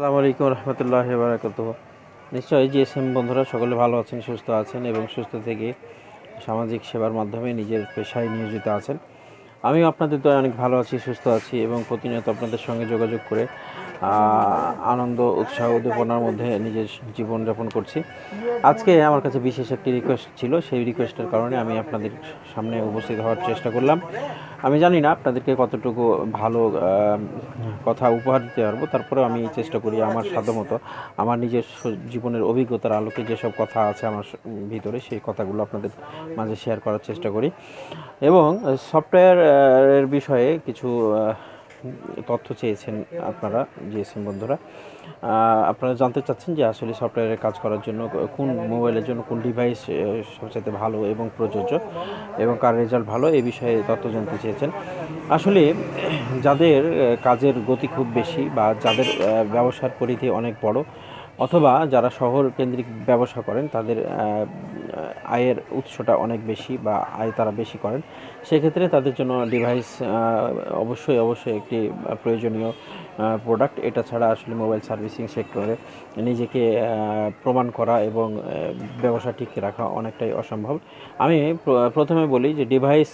সালামু আলাইকুম রহমতুল্লাহ বারাকাত নিশ্চয়ই জিএসএম বন্ধুরা, সকলে ভালো আছেন, সুস্থ আছেন এবং সুস্থ থেকে সামাজিক সেবার মাধ্যমে নিজের পেশায় নিয়োজিত আছেন। আমিও আপনাদের তো অনেক ভালো আছি, সুস্থ আছি এবং প্রতিনিয়ত আপনাদের সঙ্গে যোগাযোগ করে আনন্দ, উৎসাহ, উদ্দীপনার মধ্যে নিজের জীবনযাপন করছি। আজকে আমার কাছে বিশেষ একটি রিকোয়েস্ট ছিল, সেই রিকোয়েস্টের কারণে আমি আপনাদের সামনে উপস্থিত হওয়ার চেষ্টা করলাম। আমি জানি না আপনাদেরকে কতটুকু ভালো কথা উপহার দিতে পারব, তারপরেও আমি চেষ্টা করি আমার সাধ্যমতো, আমার নিজের জীবনের অভিজ্ঞতার আলোকে যেসব কথা আছে আমার ভিতরে, সেই কথাগুলো আপনাদের মাঝে শেয়ার করার চেষ্টা করি। এবং সফটওয়্যার এর বিষয়ে কিছু তথ্য চেয়েছেন আপনারা, জিএসএম বন্ধুরা। আপনারা জানতে চাচ্ছেন যে আসলে সফটওয়্যারের কাজ করার জন্য কোন মোবাইলের জন্য কোন ডিভাইস সবচেয়ে ভালো এবং প্রযোজ্য এবং কার রেজাল্ট ভালো এই বিষয়ে তথ্য জানতে চেয়েছেন। আসলে, যাদের কাজের গতি খুব বেশি বা যাদের ব্যবসার পরিধি অনেক বড়, অথবা যারা শহর কেন্দ্রিক ব্যবসা করেন, তাদের আয়ের উৎসটা অনেক বেশি বা আয় তারা বেশি করেন, সেক্ষেত্রে তাদের জন্য ডিভাইস অবশ্যই অবশ্যই একটি প্রয়োজনীয় প্রোডাক্ট এটা ছাড়া আসলে মোবাইল সার্ভিসিং সেক্টরে নিজেকে প্রমাণ করা এবং ব্যবসা টিকে রাখা অনেকটাই অসম্ভব। আমি প্রথমে বলি যে ডিভাইস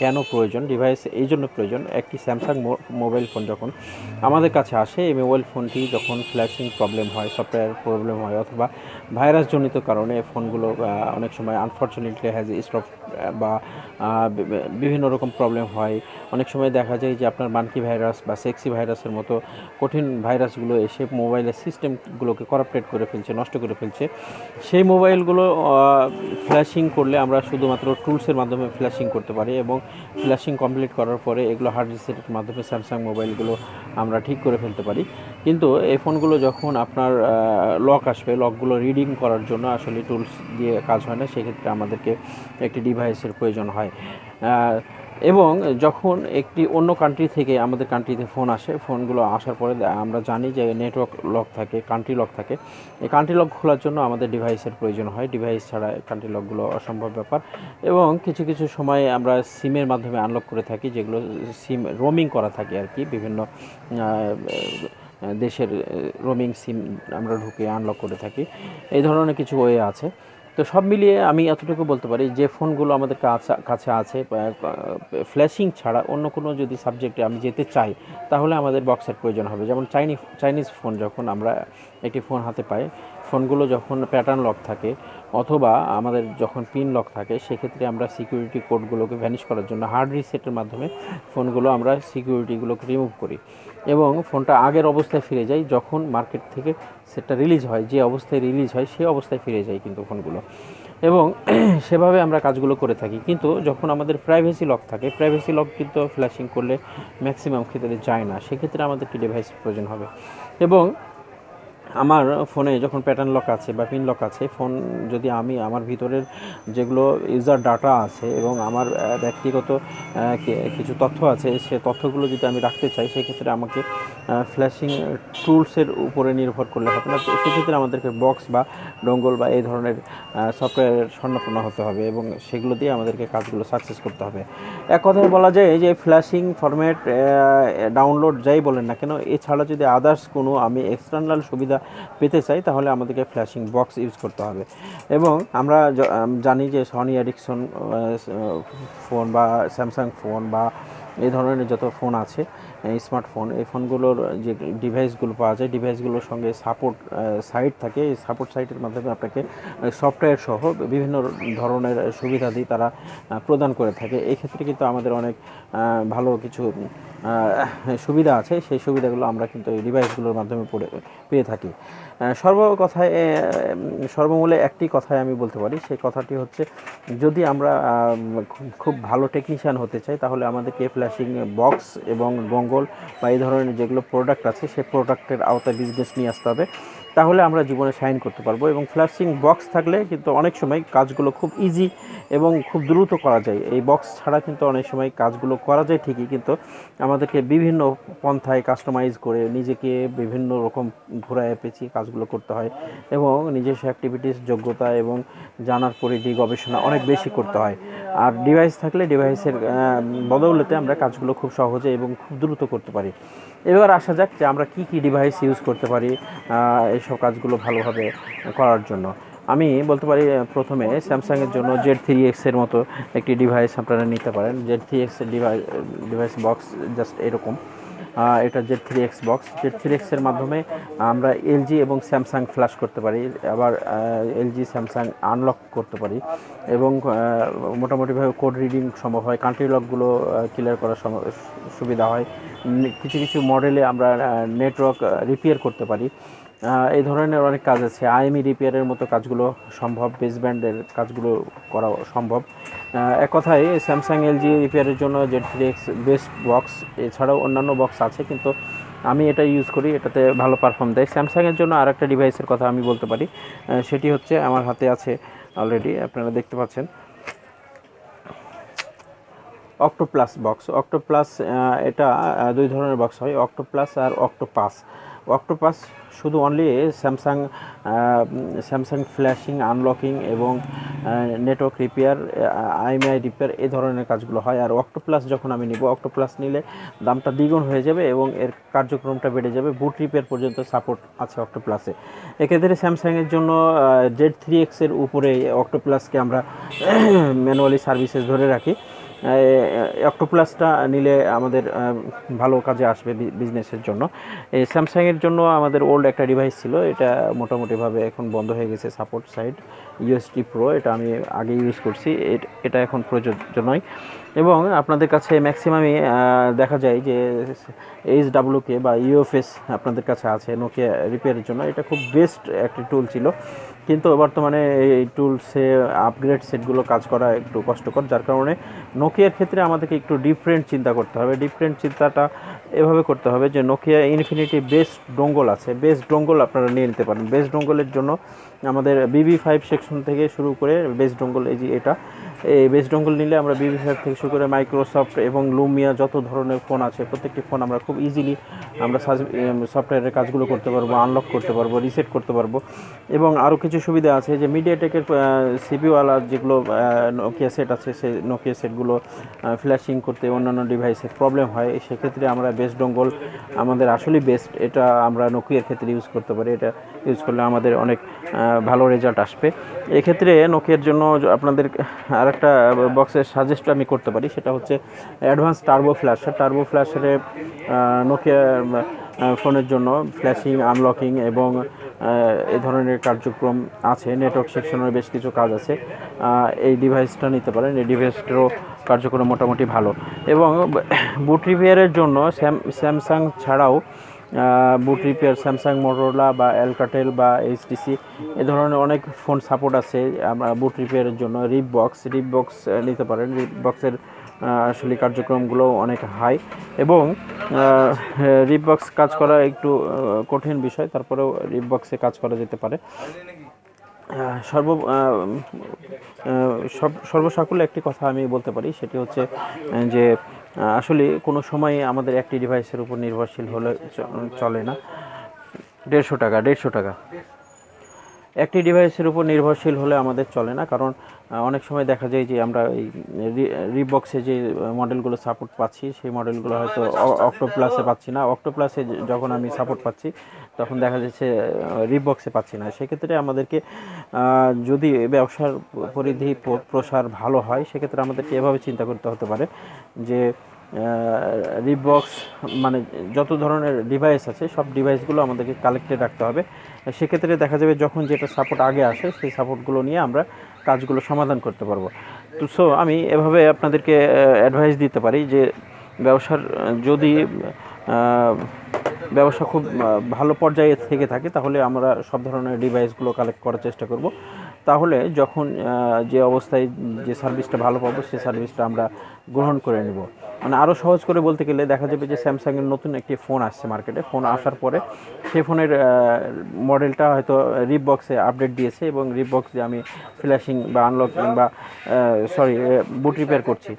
কেন প্রয়োজন? ডিভাইস এই জন্য প্রয়োজন। একটি স্যামসাং মোবাইল ফোন যখন আমাদের কাছে আসে, এই মোবাইল ফোনটি যখন ফ্ল্যাশিং প্রবলেম হয় সফটওয়্যার প্রবলেম হয় অথবা ভাইরাসজনিত কারণে ফোনগুলো অনেক সময় আনফর্চুনেটলি হ্যাজ স্টপ বা বিভিন্ন রকম প্রবলেম হয়। অনেক সময় দেখা যায় যে আপনার মানকি ভাইরাস বা সেক্সি ভাইরাসের মতো কঠিন ভাইরাসগুলো এসে মোবাইলের সিস্টেমগুলোকে করাপ্টেড করে ফেলছে, নষ্ট করে ফেলছে। সেই মোবাইলগুলো ফ্ল্যাশিং করলে আমরা শুধুমাত্র টুলসের মাধ্যমে ফ্ল্যাশিং করতে পারি এবং ফ্ল্যাশিং কমপ্লিট করার পরে এগুলো হার্ড রিসেটের মাধ্যমে স্যামসাং মোবাইলগুলো আমরা ঠিক করে ফেলতে পারি। কিন্তু এই ফোনগুলো যখন আপনার লক আসবে লকগুলো রিডিং করার জন্য আসলে টুলস দিয়ে কাজ হয় না, সেক্ষেত্রে আমাদেরকে একটি ডিভাইসের প্রয়োজন হয়। এবং যখন একটি অন্য কান্ট্রি থেকে আমাদের কান্ট্রিতে ফোন আসে ফোনগুলো আসার পরে আমরা জানি যে নেটওয়ার্ক লক থাকে কান্ট্রি লক থাকে। এই কান্ট্রি লক খোলার জন্য আমাদের ডিভাইসের প্রয়োজন হয়। ডিভাইস ছাড়া কান্ট্রি লকগুলো অসম্ভব ব্যাপার। এবং কিছু কিছু সময় আমরা সিমের মাধ্যমে আনলক করে থাকি, যেগুলো সিম রোমিং করা থাকে আর কি। বিভিন্ন দেশের রোমিং সিম আমরা ঢুকে আনলক করে থাকি। এই ধরনের কিছু ওয়ে আছে। তো সব মিলিয়ে আমি এতটুকু বলতে পারি যে ফোনগুলো আমাদের কাছে আছে ফ্ল্যাশিং ছাড়া অন্য কোনো যদি সাবজেক্টে আমি যেতে চাই, তাহলে আমাদের বক্সের প্রয়োজন হবে। যেমন চাইনিজ চাইনিজ ফোন যখন আমরা একটি ফোন হাতে পাই ফোনগুলো যখন প্যাটার্ন লক থাকে অথবা আমাদের যখন পিন লক থাকে, সেক্ষেত্রে আমরা সিকিউরিটি কোডগুলোকে ভ্যানিশ করার জন্য হার্ড রিসেটের মাধ্যমে ফোনগুলো আমরা সিকিউরিটিগুলোকে রিমুভ করি। এবং ফোনটা আগের অবস্থায় ফিরে যায় যখন মার্কেট থেকে সেটটা রিলিজ হয়, যে অবস্থায় রিলিজ হয় সেই অবস্থায় ফিরে যায় কিন্তু ফোনগুলো। এবং সেভাবে আমরা কাজগুলো করে থাকি। কিন্তু যখন আমাদের প্রাইভেসি লক থাকে প্রাইভেসি লক কিন্তু ফ্ল্যাশিং করলে ম্যাক্সিমাম ক্ষেত্রে যায় না। সেক্ষেত্রে আমাদের কি ডিভাইস প্রয়োজন হবে? এবং আমার ফোনে যখন প্যাটার্ন লক আছে বা পিন লক আছে ফোন যদি আমি আমার ভিতরের যেগুলো ইউজার ডাটা আছে এবং আমার ব্যক্তিগত কিছু তথ্য আছে, সে তথ্যগুলো যদি আমি রাখতে চাই, সেক্ষেত্রে আমাকে ফ্ল্যাশিং টুলসের উপরে নির্ভর করলে হবে না। সেক্ষেত্রে আমাদেরকে বক্স বা ডঙ্গল বা এই ধরনের সফটওয়্যারের স্বর্ণপন্ন হতে হবে এবং সেগুলো দিয়ে আমাদেরকে কাজগুলো সাকসেস করতে হবে। এক কথায় বলা যায় যে ফ্ল্যাশিং ফরম্যাট ডাউনলোড যাই বলেন না কেন, এছাড়া যদি আদার্স কোনো আমি এক্সটার্নাল সুবিধা পেতে চাই, তাহলে আমাদেরকে ফ্ল্যাশিং বক্স ইউজ করতে হবে। এবং আমরা জানি যে সনি অ্যাডিকশন ফোন বা স্যামসাং ফোন বা এই ধরনের যত ফোন আছে স্মার্টফোন এই ফোনগুলোর যে ডিভাইসগুলো পাওয়া যায় ডিভাইসগুলোর সঙ্গে সাপোর্ট সাইট থাকে। এই সাপোর্ট সাইটের মাধ্যমে আপনাকে সফটওয়্যার সহ বিভিন্ন ধরনের সুবিধাদি তারা প্রদান করে থাকে। এই ক্ষেত্রে কিন্তু আমাদের অনেক ভালো কিছু সুবিধা আছে। সেই সুবিধাগুলো আমরা কিন্তু এই ডিভাইসগুলোর মাধ্যমে পড়ে, পেয়ে থাকি। সর্বকথায় সর্ব কথায় সর্বমূলে একটি কথায় আমি বলতে পারি। সেই কথাটি হচ্ছে, যদি আমরা খুব- খুব ভালো টেকনিশিয়ান হতে চাই, তাহলে আমাদেরকে ফ্ল্যাশিং বক্স এবং গঙ্গল বা এই ধরনের যেগুলো প্রোডাক্ট আছে সেই প্রোডাক্টের আওতায় বিজনেস নিয়ে আসতে হবে। তাহলে আমরা জীবনে সাইন করতে পারব এবং ফ্ল্যাশিং বক্স থাকলে কিন্তু অনেক সময় কাজগুলো খুব ইজি এবং খুব দ্রুত করা যায়। এই বক্স ছাড়া কিন্তু অনেক সময় কাজগুলো করা যায় ঠিকই, কিন্তু আমাদেরকে বিভিন্ন পন্থায় কাস্টমাইজ করে নিজেকে বিভিন্ন রকম ঘোরায় পেঁচিয়ে কাজগুলো করতে হয় এবং নিজস্ব অ্যাক্টিভিটিস যোগ্যতা এবং জানার পরিধি গবেষণা অনেক বেশি করতে হয়। আর ডিভাইস থাকলে ডিভাইসের বদৌলতে আমরা কাজগুলো খুব সহজে এবং খুব দ্রুত করতে পারি। এবার আসা যাক যে আমরা কি কি ডিভাইস ইউজ করতে পারি এইসব কাজগুলো ভালোভাবে করার জন্য। আমি বলতে পারি প্রথমে স্যামসাংয়ের জন্য জেড থ্রি এক্সের মতো একটি ডিভাইস আপনারা নিতে পারেন। জেড থ্রি এক্সের ডিভাইস ডিভাইস বক্স জাস্ট এরকম। এটা Z three X box. Z three এক্সের মাধ্যমে আমরা এলজি এবং স্যামসাং ফ্ল্যাশ করতে পারি, আবার এলজি, স্যামসাং আনলক করতে পারি এবং মোটামুটিভাবে কোড রিডিং সম্ভব হয়, কান্ট্রি লকগুলো ক্লিয়ার করার সুবিধা হয়। কিছু কিছু মডেলে আমরা নেটওয়ার্ক রিপেয়ার করতে পারি। এই ধরনের অনেক কাজ আছে। আইএমই রিপেয়ারের মতো কাজগুলো সম্ভব বেসব্যান্ডের কাজগুলো করা সম্ভব। এক কথায় স্যামসাং এলজি রিপেয়ারের জন্য Z three X best box এছাড়াও অন্যান্য বক্স আছে, কিন্তু আমি এটা ইউজ করি, এটাতে ভালো পারফর্ম দেয়। স্যামসাংয়ের জন্য আর একটা ডিভাইসের কথা আমি বলতে পারি। সেটি হচ্ছে আমার হাতে আছে অলরেডি আপনারা দেখতে পাচ্ছেন। অক্টোপ্লাস বক্স অক্টোপ্লাস এটা দুই ধরনের বক্স হয় অক্টোপ্লাস আর অক্টোপাস অক্টোপাস শুধু only Samsung Samsung flashing unlocking এবং নেটওয়ার্ক রিপেয়ার আইএমআই রিপেয়ার এই ধরনের কাজগুলো হয়। আর অক্টোপ্লাস যখন আমি নিব অক্টোপ্লাস নিলে দামটা দ্বিগুণ হয়ে যাবে এবং এর কার্যক্রমটা বেড়ে যাবে। বুট রিপেয়ার পর্যন্ত সাপোর্ট আছে অক্টোপ্লাসে এক্ষেত্রে স্যামসাংয়ের জন্য জেড থ্রি এক্সের উপরে অক্টোপ্লাসকে আমরা ম্যানুয়ালি সার্ভিসেস ধরে রাখি। অক্টোপ্লাসটা নিলে আমাদের ভালো কাজে আসবে বিজনেসের জন্য। এই স্যামসাংয়ের জন্য আমাদের ওল্ড একটা ডিভাইস ছিল। এটা মোটামুটিভাবে এখন বন্ধ হয়ে গেছে সাপোর্ট সাইড ইউএসটি প্রো এটা আমি আগে ইউজ করছি। এট- এখন প্রযোজ্য নয়। এবং আপনাদের কাছে ম্যাক্সিমামই দেখা যায় যে এইচ ডাব্লুকে বা ইউএফএস আপনাদের কাছে আছে নোকিয়া রিপেয়ারের জন্য। এটা খুব বেস্ট একটি টুল ছিল। কিন্তু বর্তমানে এই টুলসে আপগ্রেড সেটগুলো কাজ করা একটু কষ্টকর। যার কারণে নোকিয়ার ক্ষেত্রে আমাদেরকে একটু ডিফারেন্ট চিন্তা করতে হবে। ডিফারেন্ট চিন্তাটা এভাবে করতে হবে যে নোকিয়া ইনফিনিটি বেস্ট ডোঙ্গল আছে। বেস্ট ডোঙ্গল আপনারা নিয়ে নিতে পারেন। বেস্ট ডোঙ্গলের জন্য আমাদের বিবি ফাইভ সেকশন থেকে শুরু করে বেস্ট ডোঙ্গল এই যে এটা এই বেস্ট ডোঙ্গল নিলে আমরা ফাইভ থেকে শুরু করে মাইক্রোসফট এবং লুমিয়া যত ধরনের ফোন আছে, প্রত্যেকটি ফোন আমরা খুব ইজিলি আমরা সফটওয়্যারের কাজগুলো করতে পারব আনলক করতে পারব রিসেট করতে পারব। এবং আরও কিছু সুবিধা আছে যে মিডিয়াটেকের সিপিওয়ালা যেগুলো নোকিয়া সেট আছে, সেই নোকিয়া সেটগুলো ফ্ল্যাশিং করতে অন্যান্য ডিভাইসের প্রবলেম হয়। সেক্ষেত্রে আমরা বেস্ট ডোঙ্গল আমাদের আসলেই বেস্ট এটা আমরা নোকিয়ার ক্ষেত্রে ইউজ করতে পারি। এটা ইউজ করলে আমাদের অনেক ভালো রেজাল্ট আসবে। এক্ষেত্রে নোকিয়ার জন্য আপনাদের আরেকটা বক্সের সাজেস্ট আমি করতে পারি, সেটা হচ্ছে অ্যাডভান্স টার্বো ফ্ল্যাশ টার্বো ফ্ল্যাশের নোকিয়া ফোনের জন্য ফ্ল্যাশিং আনলকিং এবং এই ধরনের কার্যক্রম আছে। নেটওয়ার্ক সেকশনের বেশ কিছু কাজ আছে। এই ডিভাইসটা নিতে পারেন। এই ডিভাইসটারও কার্যক্রম মোটামুটি ভালো। এবং বুট রিপেয়ারের জন্য স্যাম স্যামসাং ছাড়াও বুট রিপেয়ার স্যামসাং মোটরোলা বা অ্যালকাটেল বা এইচটিসি এ ধরনের অনেক ফোন সাপোর্ট আছে আমরা বুট রিপেয়ারের জন্য। রিপ বক্স রিপ বক্স নিতে পারেন। রিপ বক্সের আসলে কার্যক্রমগুলো অনেক হাই এবং রিপ বক্স কাজ করা একটু কঠিন বিষয়, তারপরেও রিপ বক্সে কাজ করা যেতে পারে। সর্ব সর্বসাকুল্যে একটি কথা আমি বলতে পারি, সেটি হচ্ছে যে আসলে কোনো সময় আমাদের একটি ডিভাইসের উপর নির্ভরশীল হলে চলে না। দেড়শো টাকা দেড়শো টাকা। একটি ডিভাইসের উপর নির্ভরশীল হলে আমাদের চলে না, কারণ অনেক সময় দেখা যায় যে আমরা এই রিবক্সে যে মডেলগুলো সাপোর্ট পাচ্ছি, সেই মডেলগুলো হয়তো অক্টোপ্লাসে পাচ্ছি না। অক্টোপ্লাসে যখন আমি সাপোর্ট পাচ্ছি, তখন দেখা যাচ্ছে রিবক্সে পাচ্ছি না। সেক্ষেত্রে আমাদেরকে যদি ব্যবসার পরিধি প্রসার ভালো হয়, সেক্ষেত্রে আমাদেরকে এভাবে চিন্তা করতে হতে পারে যে রিবক্স মানে যত ধরনের ডিভাইস আছে, সব ডিভাইসগুলো আমাদেরকে কালেক্টেড রাখতে হবে। সেক্ষেত্রে দেখা যাবে যখন যেটা সাপোর্ট আগে আসে, সেই সাপোর্টগুলো নিয়ে আমরা কাজগুলো সমাধান করতে পারব। তো সো আমি এভাবে আপনাদেরকে অ্যাডভাইস দিতে পারি যে ব্যবসার, যদি ব্যবসা খুব ভালো পর্যায়ে থেকে থাকে, তাহলে আমরা সব ধরনের ডিভাইসগুলো কালেক্ট করার চেষ্টা করব। তাহলে যখন যে অবস্থায় যে সার্ভিসটা ভালো পাবো সেই সার্ভিসটা আমরা গ্রহণ করে নেব। মানে আরও সহজ করে বলতে গেলে দেখা যাবে যে স্যামসাংয়ের নতুন একটি ফোন আসছে মার্কেটে ফোন আসার পরে সেই ফোনের মডেলটা হয়তো রিবক্সে আপডেট দিয়েছে এবং রিবক্স দিয়ে আমি ফ্ল্যাশিং বা আনলকিং বা সরি বুট রিপেয়ার করছি।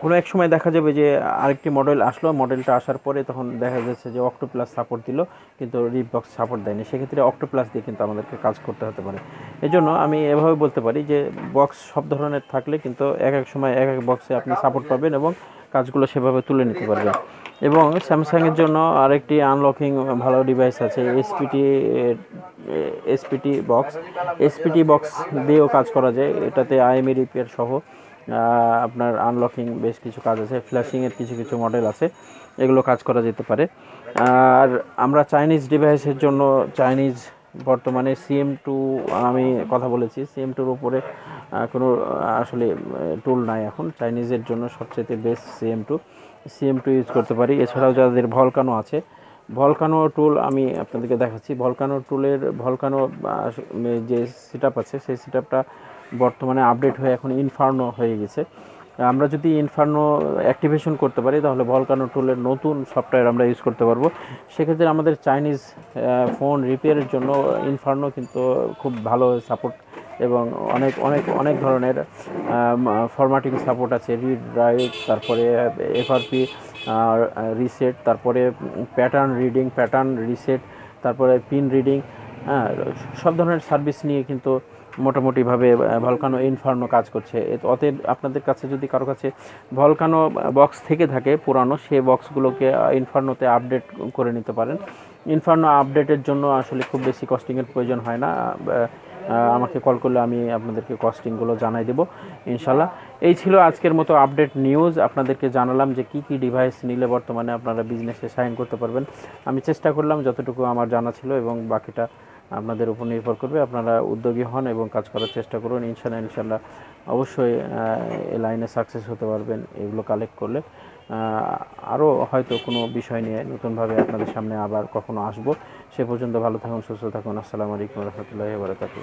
কোনো এক সময় দেখা যাবে যে আরেকটি মডেল আসলো মডেলটা আসার পরে তখন দেখা যাচ্ছে যে অক্টো প্লাস সাপোর্ট দিল, কিন্তু রিবক্স সাপোর্ট দেয়নি। সেক্ষেত্রে অক্টো প্লাস দিয়ে কিন্তু আমাদেরকে কাজ করতে হতে পারে। এজন্য আমি এভাবে বলতে পারি যে বক্স সব ধরনের থাকলে কিন্তু এক এক সময় এক এক বক্সে আপনি সাপোর্ট পাবেন এবং কাজগুলো সেভাবে তুলে নিতে পারবেন। এবং স্যামসাংয়ের জন্য আরেকটি আনলকিং ভালো ডিভাইস আছে SPT SPT box SPT box দিয়েও কাজ করা যায়, এটাতে আইএমই রিপেয়ার সহ। আপনার আনলকিং বেশ কিছু কাজ আছে ফ্ল্যাশিংয়ের কিছু কিছু মডেল আছে, এগুলো কাজ করা যেতে পারে। আর আমরা চাইনিজ ডিভাইসের জন্য চাইনিজ বর্তমানে সিএম টু আমি কথা বলেছি সিএম টুর উপরে কোনো আসলে টুল নাই এখন। চাইনিজের জন্য সবচেয়ে best CM two CM two use করতে পারি। এছাড়াও যাদের ভলকানো আছে ভলকানো টুল আমি আপনাদেরকে দেখাচ্ছি। ভলকানো টুলের ভলকানো যে সেট আছে, সেই সেট বর্তমানে আপডেট হয়ে এখন ইনফার্নো হয়ে গেছে। আমরা যদি ইনফার্নো অ্যাক্টিভেশন করতে পারি, তাহলে ভলকানো টুলের নতুন সফটওয়্যার আমরা ইউজ করতে পারব। সেক্ষেত্রে আমাদের চাইনিজ ফোন রিপেয়ারের জন্য ইনফার্নো কিন্তু খুব ভালো সাপোর্ট এবং অনেক অনেক অনেক ধরনের ফরম্যাটিং সাপোর্ট আছে। রিড রাইট তারপরে এফআরপি রিসেট তারপরে প্যাটার্ন রিডিং প্যাটার্ন রিসেট তারপরে পিন রিডিং হ্যাঁ সব ধরনের সার্ভিস নিয়ে কিন্তু মোটামুটিভাবে ভলকানো ইনফার্নো কাজ করছে। অতএব আপনাদের কাছে যদি কারও কাছে ভলকানো বক্স থেকে থাকে পুরানো সেই বক্সগুলোকে ইনফার্নোতে আপডেট করে নিতে পারেন। ইনফার্নো আপডেটের জন্য আসলে খুব বেশি কস্টিংয়ের প্রয়োজন হয় না। আমাকে কল করলে আমি আপনাদেরকে কস্টিংগুলো জানাই দেবো ইনশাল্লাহ এই ছিল আজকের মতো আপডেট নিউজ আপনাদেরকে জানালাম যে কি কি ডিভাইস নিলে বর্তমানে আপনারা বিজনেসে সাইন করতে পারবেন। আমি চেষ্টা করলাম যতটুকু আমার জানা ছিল এবং বাকিটা আপনাদের উপর নির্ভর করবে, আপনারা উদ্যোগী হন এবং কাজ করার চেষ্টা করুন। ইনশাল্লাহ ইনশাল্লাহ অবশ্যই এ লাইনে সাকসেস হতে পারবেন, এগুলো কালেক্ট করলে। আরও হয়তো কোনো বিষয় নিয়ে নতুনভাবে আপনাদের সামনে আবার কখনো আসব। সে পর্যন্ত ভালো থাকুন, সুস্থ থাকুন। আসসালামু আলাইকুম রহমতুল্লাহ বারকাতুহ।